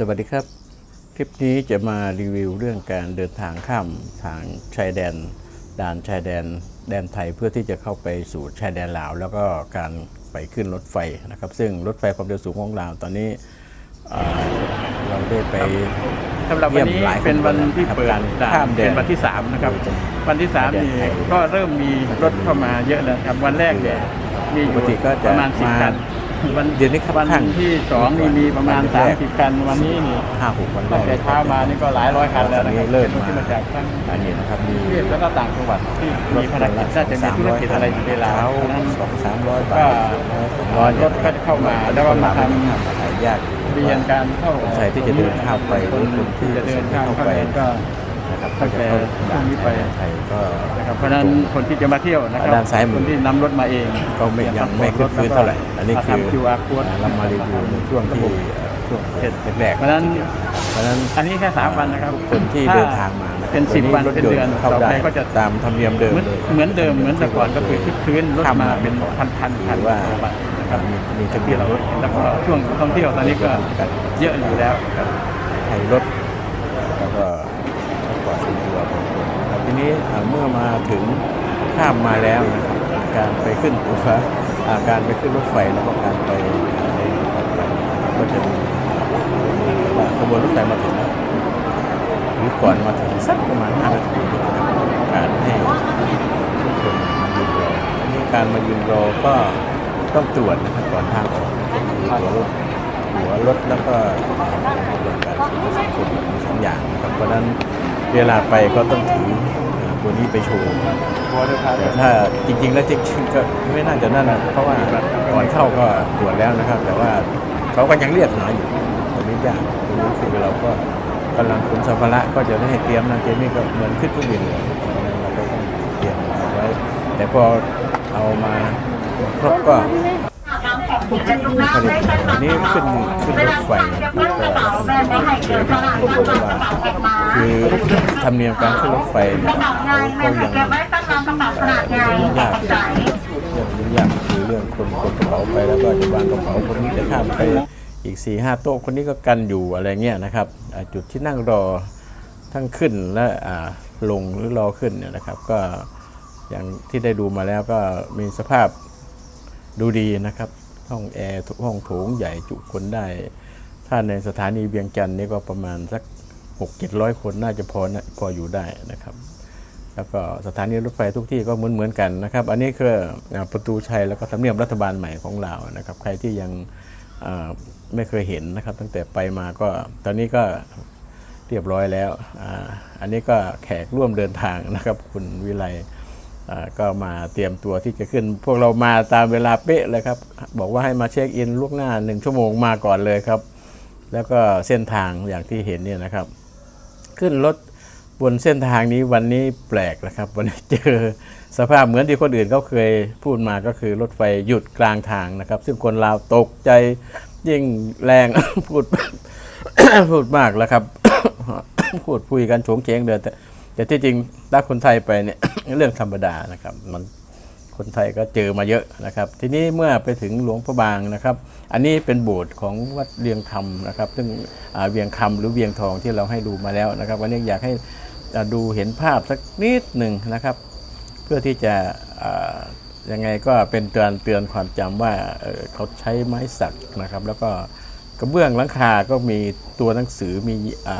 สวัสดีครับ คลิปนี้จะมารีวิวเรื่องการเดินทางข้ามทางชายแดน ด่านชายแดน แดนไทยเพื่อที่จะเข้าไปสู่ชายแดนลาว แล้วก็การไปขึ้นรถไฟนะครับ ซึ่งรถไฟความเร็วสูงของลาวตอนนี้เอ่อเราได้ไปสำหรับวันนี้เยี่ยมหลายขบวนเป็นวันที่นะครับเปิดการด่านข้ามแดนเป็นวันที่3นะครับวันที่3นี่ชายแดนไทยก็เริ่มมีรถเข้ามาเยอะแล้วครับวันแรกเนี่ยมีอปยู่กติก็จะประมาณ10มาคัน วันเดือนนี้ครับวันข้างที่สองนี่มีประมาณวันแรก30 คันวันนี้นี่ห้าหกวันแรตั้งกแต่เช้ามานี่ก็หลายร้อยคันแล้วนะครับเริ่มป็นที่มามาจากทั้งอันนี้นะครับมีกรุงเทพแล้วก็ต่างจังหวัดที่มีภารกิจน่าจะมีธุรกิจอะไรอยู่ในลาวเช้าเพราะฉะนั้น สองสามร้อยบาก็ทสองร้อยรถก็จะเข้ามาแล้วก็มาทำขายยากอยู่ เรียนการเข้าคนไทยที่จะเดินข้ามไปหรือคนที่จะเดินข้ามเข้าไปก็ นะครับตั้งแต่ด่านช่วงนี้ไปไทยก็นะครับเพราะฉะนั้นคนที่จะมาเที่ยวนะครับด้านซ้ายมือคนที่นำรถมาเองก็ไม่ยังไม่คึกคืนเท่าไหร่อันนี้คือทำ QR code เรามารีวิวในช่วงที่เอ่อช่วงแรกๆเพราะฉะนั้นเพราะฉะนั้นอันนี้แค่สามวันนะครับคนที่เดินทางมาะเป็นสิบวันรถเป็นยเดือนต์เข้าต่อได้ไปก็จะตามธรรมเนียมเดิมเหมือนเลยเหมือนเดิมเหมือนแต่ก่อนก็คือคึกคืนรถข้มาเป็นก่อพันพันหพันรือว่ากว่าวันนะครับมีมีทะเบีที่ยนเรารถแล้วก็ช่วงท่องเที่ยวตอนนี้ก็เยอะอยู่แล้วครับไทยรถแล้วก็ปลอดส่วนตัวของคน นี้เมื่อมาถึงข้ามมาแล้วนะครับการไปขึ้นตัวาการไปขึ้นรถไฟแล้วก็การไปในรถไฟก็จะมีว่าขบวนรถไฟมาถึงแล้วหรือก่อนมาถึงสักประมาณ5นาทีนะครับการให้ทุกคนมายืนรอทีนี้การมายืนรอก็ต้องตรวจนะครับก่อนทางออกนะครับคือตัวรถหัวรถแล้วก็ตรวจการฉีดวัคนสองอย่างนะครับเพราะนั้น เวลาไปก็ต้องถือตัวนี้ไปโชว์แต่ถ้าจริงๆ แล้วจริงๆก็ไม่น่าจะนั่นนะเพราะว่าก่อนเข้าก็ตรวจแล้วนะครับ แต่ว่าเขาก็ยังเรียกหาอยู่ตัวนี้ยากตัวนี้คือเราก็กำลังขนสัมภาระก็จะได้ให้เตรียมนั่นเตรียมนี่ก็เหมือนขึ้นเครื่องบินเลยเพราะฉะนั้นเราก็ต้องเตรียมไว้แต่พอเอามาครบก็ อันนี้ขึ้นขึ้นรถไฟก็เจอมาให้ดูว่าคือธรรมเนียมการขึ้นรถไฟเนี่ยเขาก็ยังยุ่งยากเรื่องยุ่งยากคือเรื่องคนคนกระเป๋าไปแล้วก็จะวางกระเป๋าคนนี้จะข้ามไปอีก4ี่ห้าโต๊ะคนนี้ก็กันอยู่อะไรเงี้ยนะครับจุดที่นั่งรอทั้งขึ้นและลงหรือรอขึ้นเนี่ยนะครับ ก็อย่างที่ได้ดูมาแล้วก็มีสภาพดูดีนะครับ ห้องแอร์ทุกห้องโถงใหญ่จุคนได้ ถ้าในสถานีเวียงจันทร์นี่ก็ประมาณสัก6 7 0 0 คนน่าจะพอนะพออยู่ได้นะครับ แล้วก็สถานีรถไฟทุกที่ก็เหมือนเหมือนๆกันนะครับ อันนี้คือประตูชัยแล้วก็ทำเนียบรัฐบาลใหม่ของเรานะครับ ใครที่ยังไม่เคยเห็นนะครับ ตั้งแต่ไปมาก็ตอนนี้ก็เรียบร้อยแล้วออันนี้ก็แขกร่วมเดินทางนะครับ คุณวิไล ก็มาเตรียมตัวที่จะขึ้น พวกเรามาตามเวลาเป๊ะเลยครับ บอกว่าให้มาเช็คอินล่วงหน้าหนึ่งชั่วโมงมาก่อนเลยครับ แล้วก็เส้นทางอย่างที่เห็นเนี่ยนะครับ ขึ้นรถบนเส้นทางนี้วันนี้แปลกนะครับ วันนี้เจอสภาพเหมือนที่คนอื่นเขาเคยพูดมาก็คือรถไฟหยุดกลางทางนะครับ ซึ่งคนลาวตกใจยิ่งแรง พูดพูดมากแล้วครับ พูดคุยกันโฉงเฉงเดินแต่ แต่ที่จริงถ้าคนไทยไปเนี่ยเรื่องธรรมดานะครับ มันคนไทยก็เจอมาเยอะนะครับ ทีนี้เมื่อไปถึงหลวงพระบางนะครับ อันนี้เป็นโบสถ์ของวัดเวียงคำนะครับ ซึ่งเวียงคำหรือเวียงทองที่เราให้ดูมาแล้วนะครับ วันนี้อยากให้ดูเห็นภาพสักนิดหนึ่งนะครับ เพื่อที่จะยังไงก็เป็นเตือนเตือนความจำว่าเขาใช้ไม้สักนะครับ แล้วก็กระเบื้องหลังคาก็มีตัวหนังสือมีอ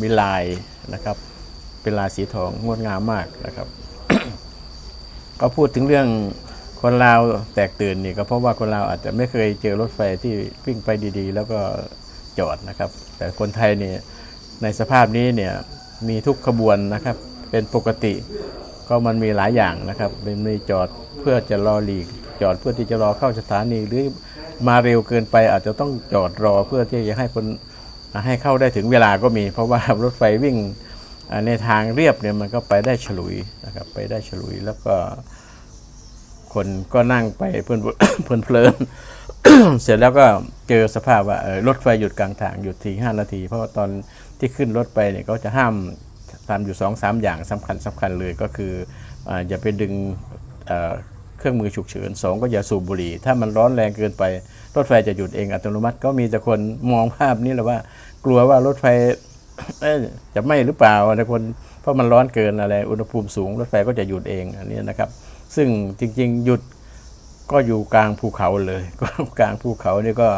มีลายนะครับ เป็นลายสีทองงดงามมากนะครับ ก็พูดถึงเรื่องคนลาวแตกตื่นนี่ก็เพราะว่าคนลาวอาจจะไม่เคยเจอรถไฟที่วิ่งไปดี ๆ แล้วก็จอดนะครับ แต่คนไทยนี่ในสภาพนี้เนี่ยมีทุกขบวนนะครับ เป็นปกติก็มันมีหลายอย่างนะครับเป็นมีจอดเพื่อจะรอหลีก จอดเพื่อที่จะรอเข้าสถานีหรือมาเร็วเกินไปอาจจะต้องจอดรอเพื่อที่จะให้คนให้เข้าได้ถึงเวลาก็มี เพราะว่ารถไฟวิ่ง ในทางเรียบเนี่ยมันก็ไปได้ฉลุยนะครับไปได้ฉลุยแล้วก็คนก็นั่งไปเพลินเพลินเพลินเสร็จแล้วก็เจอสภาพว่ารถไฟหยุดกลางทางหยุดทีห้านาที เพราะว่าตอนที่ขึ้นรถไปเนี่ยเขาจะห้ามทำอยู่สองสามอย่างสำคัญสำคัญเลยก็คือออย่าไปดึงเครื่องมือฉุกเฉินสองก็อย่าสูบบุหรี่ ถ้ามันร้อนแรงเกินไป รถไฟจะหยุดเองอัตโนมัติก็มีแต่คนมองภาพนี้แหละว่ากลัวว่ารถไฟ จะไหม้หรือเปล่าอะไรคนเพราะมันร้อนเกินอะไร อุณหภูมิสูงรถไฟก็จะหยุดเองอันนี้นะครับ ซึ่งจริงๆ หยุดก็อยู่กลางภูเขาเลย ก็กลางภูเขานี่ก็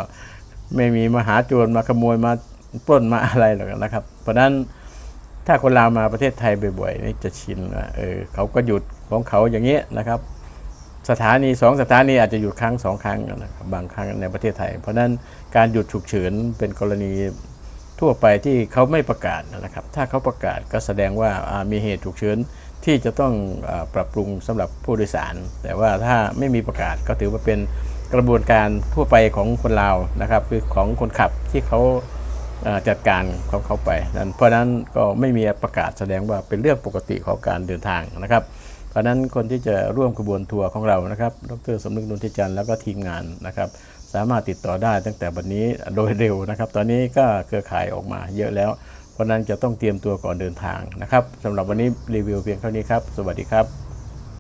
ไม่มีมหาโจรมาขโมยมาปล้นมาอะไรหรอกนะครับ เพราะนั้นถ้าคนลาวมาประเทศไทยบ่อยๆนี่จะชินว่าเออเขาก็หยุดของเขาอย่างนี้ยนะครับ สถานีสองสถานีอาจจะหยุดครั้งสองครั้งนะครับบางครั้งในประเทศไทย เพราะนั้นการหยุดฉุกเฉินเป็นกรณี ทั่วไปที่เขาไม่ประกาศนะครับ ถ้าเขาประกาศก็แสดงว่ามีเหตุฉุกเฉินที่จะต้องปรับปรุงสำหรับผู้โดยสาร แต่ว่าถ้าไม่มีประกาศก็ถือว่าเป็นกระบวนการทั่วไปของคนลาวนะครับ คือของคนขับที่เขาจัดการของเขาไปนั้นเพราะนั้นก็ไม่มีประกาศแสดงว่าเป็นเรื่องปกติของการเดินทางนะครับ เพราะนั้นคนที่จะร่วมขบวนทัวร์ของเรานะครับ ดรสมนึกนนทิจันทร์แล้วก็ทีมงานนะครับ สามารถติดต่อได้ตั้งแต่วันนี้โดยเร็วนะครับ ตอนนี้ก็เครือข่ายออกมาเยอะแล้ว เพราะนั้นจะต้องเตรียมตัวก่อนเดินทางนะครับสำหรับวันนี้รีวิวเพียงเท่านี้ครับ สวัสดีครับ